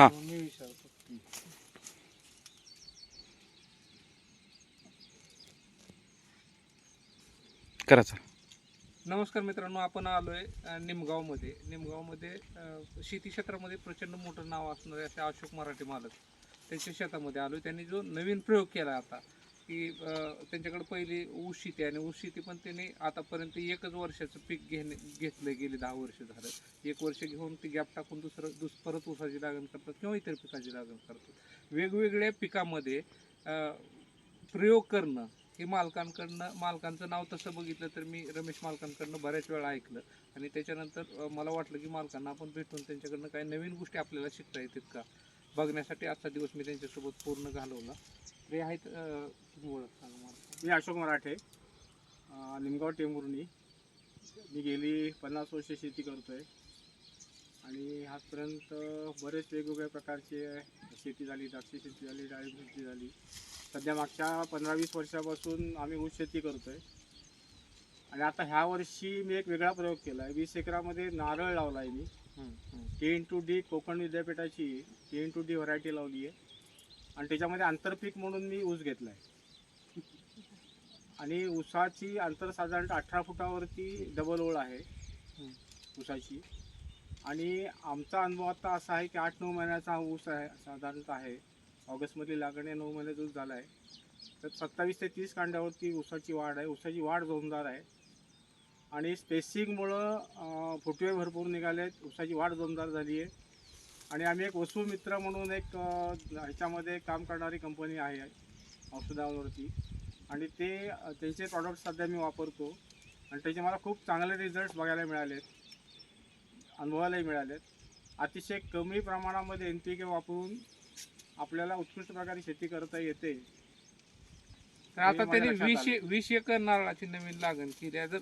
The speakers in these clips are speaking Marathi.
हा. मी विचारतो करायचा नमस्कार मित्रांनो आपण आलोय निमगावमध्ये. निमगावमध्ये अ, शेती क्षेत्रामध्ये प्रचंड मोठं नाव असणारे असे अशोक मराठी मालक त्यांच्या शेतामध्ये आलोय. त्यांनी जो नवीन प्रयोग केला आता की त्यांच्याकडे पहिली ऊस शेती आणि ऊस शेती पण त्यांनी आतापर्यंत एकच वर्षाचं पीक घेणे घेतलं गेले दहा वर्ष झालं. एक वर्ष घेऊन ते गॅप टाकून दुसरं दुस परत ऊसाची लागण करतात किंवा इतर पिकाची लागण करतात. वेगवेगळ्या पिकामध्ये प्रयोग करणं हे मालकांकडनं मालकांचं नाव तसं बघितलं तर मी रमेश मालकांकडनं बऱ्याच वेळा ऐकलं. आणि त्याच्यानंतर मला वाटलं की मालकांना आपण भेटून त्यांच्याकडनं काही नवीन गोष्टी आपल्याला शिकता येतात का? बघण्यासाठी आजचा दिवस मी त्यांच्यासोबत पूर्ण घालवला. ते आहेत तुम्ही ओळख सांगा मला. मी अशोक मराठे अं, निमगाव टेंभुर्णी. मी गेली पन्नास वर्ष शेती करतो आहे आणि आजपर्यंत बरेच वेगवेगळ्या प्रकारचे शेती झाली द्राक्ष शेती झाली डाळी शेती झाली. सध्या मागच्या पंधरा वीस वर्षापासून आम्ही ऊस शेती करतो आहे आणि आता ह्या वर्षी मी एक वेगळा प्रयोग केला आहे वीस एकरामध्ये नारळ लावला आहे मी. K in to D Konkan विद्यापीठाची K in to D variety लावली आहे. आणि त्याच्यामध्ये आंतरपीक म्हणून मी ऊस घेतला आहे आणि ऊसाची अंतर साधारणतः अठरा फुटावरती डबल ओळ आहे. ऊसाची. आणि आमचा अनुभव आता असा आहे की आठ नऊ महिन्याचा हा ऊस आहे साधारणतः आहे. ऑगस्टमध्ये लागणे नऊ महिन्याचा ऊस झाला आहे तर सत्तावीस ते तीस कांड्यावरती ऊसाची वाढ आहे. ऊसाची वाढ जोमदार आहे. आणि स्पेसिंगमुळं फुटवे भरपूर निघाले आहेत ऊसाची वाढ जोमदार झाली आहे. आणि आम्ही एक वसुमित्र म्हणून एक ह्याच्यामध्ये काम करणारी कंपनी आहे औषधावरती. आणि ते त्यांचे प्रॉडक्ट सध्या मी वापरतो. आणि त्याचे मला खूप चांगले रिझल्ट्स बघायला मिळाले आहेत अनुभवायलाही मिळालेत. अतिशय कमी प्रमाणामध्ये एन पी के वापरून आपल्याला उत्कृष्ट प्रकारे शेती करता येते. तर आता त्यांनी वीस. वीस एकर नारळाची नवीन लागण केली. जर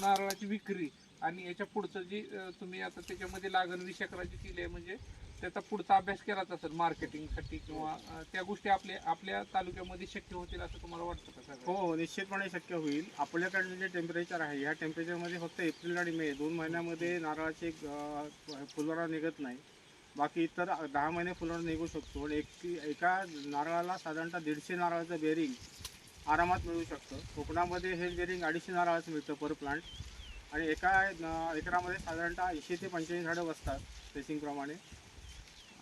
नारळाची विक्री आणि याच्या पुढचं जी तुम्ही आता त्याच्यामध्ये लागण वीस एकराची केली आहे म्हणजे त्याचा पुढचा अभ्यास केलाच असेल मार्केटिंगसाठी किंवा त्या गोष्टी आपल्या आपल्या तालुक्यामध्ये शक्य होतील असं तुम्हाला वाटतं का हो हो निश्चितपणे शक्य होईल. आपल्याकडे जे टेम्परेचर आहे ह्या टेम्परेचरमध्ये फक्त एप्रिल आणि मे दोन महिन्यामध्ये नारळाचे अं, फुलोरा निघत नाही. बाकी इतर दहा महिने फुलोरा निघू शकतो. पण एक एका नारळाला साधारणतः दीडशे नारळाचं बेरिंग आरामात मिळू शकतं. कोकणामध्ये हे बेरिंग अडीचशे नारळाचं मिळतं पर प्लांट आणि एका एकरामध्ये साधारणतः ऐंशी ते पंच्याऐंशी झाडं बसतात स्पेसिंगप्रमाणे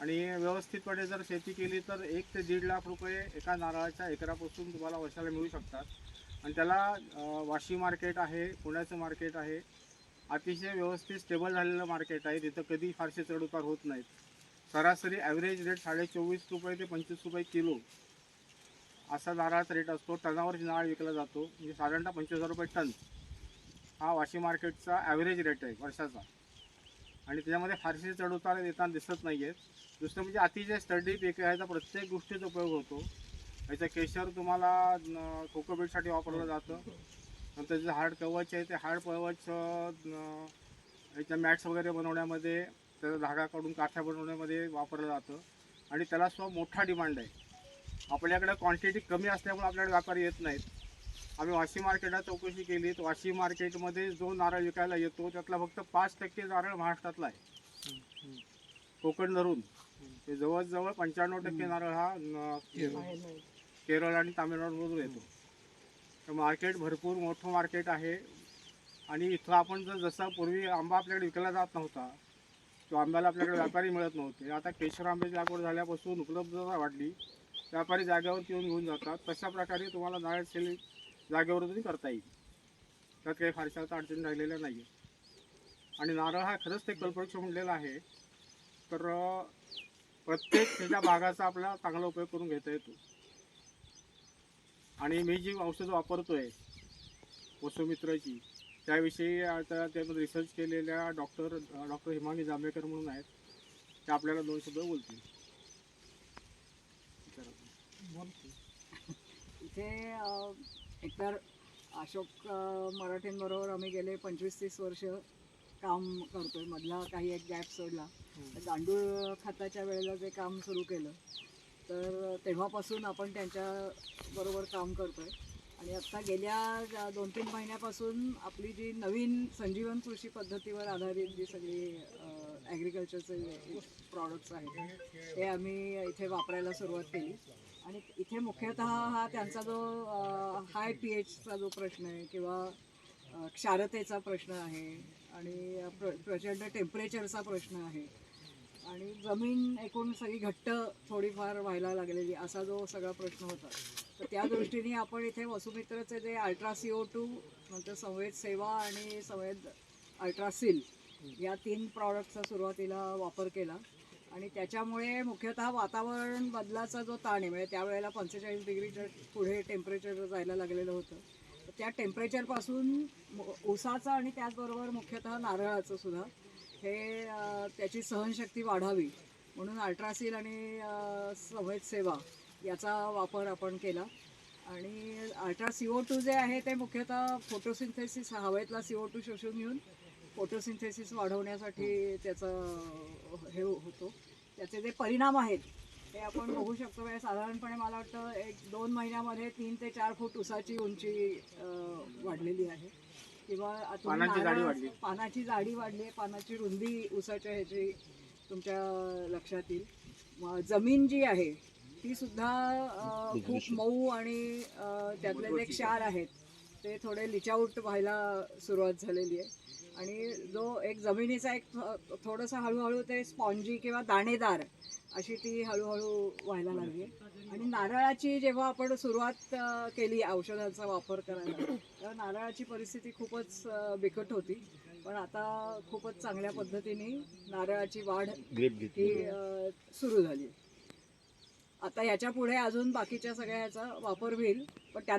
आणि व्यवस्थितपणे जर शेती केली तर एक ते दीड लाख रुपये एका नारळाच्या एकरापासून तुम्हाला वर्षाला मिळू शकतात. आणि त्याला वाशी मार्केट आहे पुण्याचं मार्केट आहे. अतिशय व्यवस्थित स्टेबल झालेलं मार्केट आहे. तिथं कधी फारसे चढउतार होत नाहीत. सरासरी ॲव्हरेज रेट साडे चोवीस रुपये ते पंचवीस रुपये किलो. असा नारळाचा रेट असतो. टनावर नारळ विकला जातो. म्हणजे साधारणतः पंचवीस हजार रुपये टन. हा वाशी मार्केटचा ॲव्हरेज रेट आहे वर्षाचा. आणि त्याच्यामध्ये फारसे चढउतार येताना दिसत नाही आहेत दुसरं म्हणजे अतिशय स्टडी पीक आहे याचा प्रत्येक गोष्टीचा उपयोग होतो. याचं केशर तुम्हाला कोकोबीटसाठी कोकोपीटसाठी वापरलं जातं. नंतर जे हार्ड कवच आहे. ते हार्ड कवच याच्या मॅट्स वगैरे बनवण्यामध्ये त्याचा धागा काढून काठ्या बनवण्यामध्ये वापरलं जातं. आणि त्याला सुद्धा मोठा डिमांड आहे. आपल्याकडे क्वांटिटी कमी असल्यामुळे आपल्याकडे व्यापारी येत नाहीत. आम्ही वाशी मार्केटला चौकशी केली. तर वाशी मार्केटमध्ये जो नारळ विकायला येतो त्यातला फक्त पाच टक्के नारळ महाराष्ट्रातला आहे. कोकण धरून. ते जवळजवळ पंच्याण्णव टक्के नारळ हा. केरळ. आणि तामिळनाडूमधून येतो. तर मार्केट भरपूर मोठं मार्केट आहे. आणि इथं आपण जर जसा पूर्वी आंबा आपल्याकडे विकला जात नव्हता तो आंब्याला आपल्याकडे व्यापारी मिळत नव्हते. आता केशर आंब्याची लागवड झाल्यापासून उपलब्धता वाढली. व्यापारी जागेवरती येऊन घेऊन जातात. तशा प्रकारे तुम्हाला नारळ सेल जागेवर तुम्ही करता येईल. त्यात काही फारशा आता अडचणी राहिलेल्या नाही आणि नारळ हा खरंच ते कल्पवृक्ष म्हणलेला आहे. तर प्रत्येक त्याच्या भागाचा आपला चांगला उपयोग करून घेता येतो. आणि मी जी औषधं आहे वसुमित्राची त्याविषयी आता त्यामध्ये रिसर्च केलेल्या डॉक्टर डॉक्टर हिमानी जांभेकर म्हणून आहेत. ते आपल्याला दोन शब्द बोलतील. इथे एकतर अशोक मराठींबरोबर आम्ही गेले पंचवीस तीस वर्ष काम करतोय. मधला काही एक गॅप सोडला. गांडूळ खताच्या वेळेला जे काम सुरू केलं तर तेव्हापासून आपण त्यांच्या बरोबर काम करतोय. आणि आत्ता गेल्या दोन तीन महिन्यापासून आपली जी नवीन संजीवन कृषी पद्धतीवर आधारित जी सगळी ॲग्रिकल्चरचे प्रॉडक्ट्स आहेत ते आम्ही इथे वापरायला सुरुवात केली. आणि इथे मुख्यतः हा त्यांचा जो हाय पी एचचा जो प्रश्न आहे किंवा क्षारतेचा प्रश्न आहे आणि प्र प्रचंड टेम्परेचरचा प्रश्न आहे आणि जमीन एकूण सगळी घट्ट थोडीफार व्हायला लागलेली असा जो सगळा प्रश्न होता. तर त्या दृष्टीने आपण इथे वसुमित्रचे जे अल्ट्रा सी ओ टू नंतर संवेद सेवा आणि संवेद अल्ट्रासिल या तीन प्रॉडक्टचा सुरुवातीला वापर केला. आणि त्याच्यामुळे मुख्यतः वातावरण बदलाचा जो ताण आहे म्हणजे त्यावेळेला पंचेचाळीस डिग्रीच्या पुढे टेम्परेचर जायला लागलेलं होतं. त्या टेम्परेचरपासून ऊसाचं आणि त्याचबरोबर मुख्यतः नारळाचं सुद्धा हे त्याची सहनशक्ती वाढावी म्हणून अल्ट्रासील आणि अ, संवेद सेवा याचा वापर आपण केला. आणि अल्ट्रा सी ओ टू जे आहे ते मुख्यतः फोटोसिंथेसिस हवेतला सी ओ टू शोषून घेऊन फोटोसिंथेसिस वाढवण्यासाठी त्याचा हे होतो. त्याचे जे परिणाम आहेत ते आपण बघू शकतो. म्हणजे साधारणपणे मला वाटतं एक दोन महिन्यामध्ये तीन ते चार फूट उसाची उंची वाढलेली आहे. किंवा पानाची जाडी वाढली. पानाची जाडी वाढली आहे पानाची रुंदी उसाच्या ह्याची तुमच्या लक्षात येईल. जमीन जी आहे ती सुद्धा खूप मऊ आणि त्यातले जे क्षार आहेत ते थोडे लिचाऊट व्हायला सुरुवात झालेली आहे. आणि जो एक जमिनीचा एक थोडंसं हळूहळू ते स्पॉन्जी किंवा दाणेदार अशी ती हळूहळू व्हायला लागली. आणि नारळाची जेव्हा आपण सुरुवात केली औषधांचा वापर करायला तेव्हा नारळाची परिस्थिती खूपच बिकट होती. पण आता खूपच चांगल्या पद्धतीने नारळाची वाढ ही सुरू झाली. आता याच्यापुढे अजून बाकीच्या सगळ्या ह्याचा वापर होईल पण त्या